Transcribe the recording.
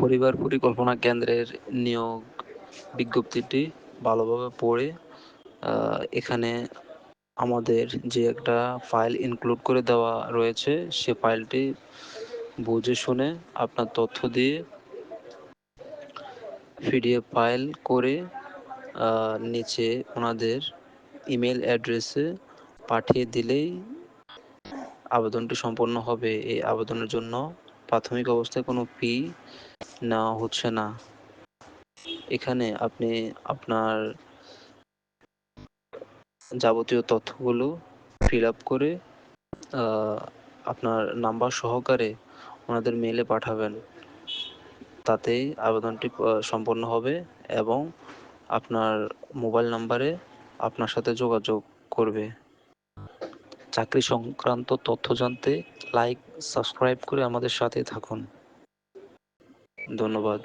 পরিবার পরিকল্পনা কেন্দ্রের নিয়োগ বিজ্ঞপ্তিটি ভালোভাবে পড়ে এখানে আমাদের যে একটা ফাইল ইনক্লুড করে দেওয়া রয়েছে, সে ফাইলটি বুঝে শুনে আপনার তথ্য দিয়ে পিডিএফ ফাইল করে নিচে ওনাদের ইমেল অ্যাড্রেসে পাঠিয়ে দিলেই আবেদনটি সম্পন্ন হবে। এই আবেদনের জন্য প্রাথমিক অবস্থায় কোনো ফি নেওয়া হচ্ছে না। এখানে আপনি আপনার যাবতীয় তথ্যগুলো ফিল আপ করে আপনার নাম্বার সহকারে ওনাদের মেলে পাঠাবেন। তাতে আবেদনটি সম্পন্ন হবে এবং আপনার মোবাইল নাম্বারে আপনার সাথে যোগাযোগ করবে। চাকরি সংক্রান্ত তথ্য জানতে লাইক সাবস্ক্রাইব করে আমাদের সাথে থাকুন। ধন্যবাদ।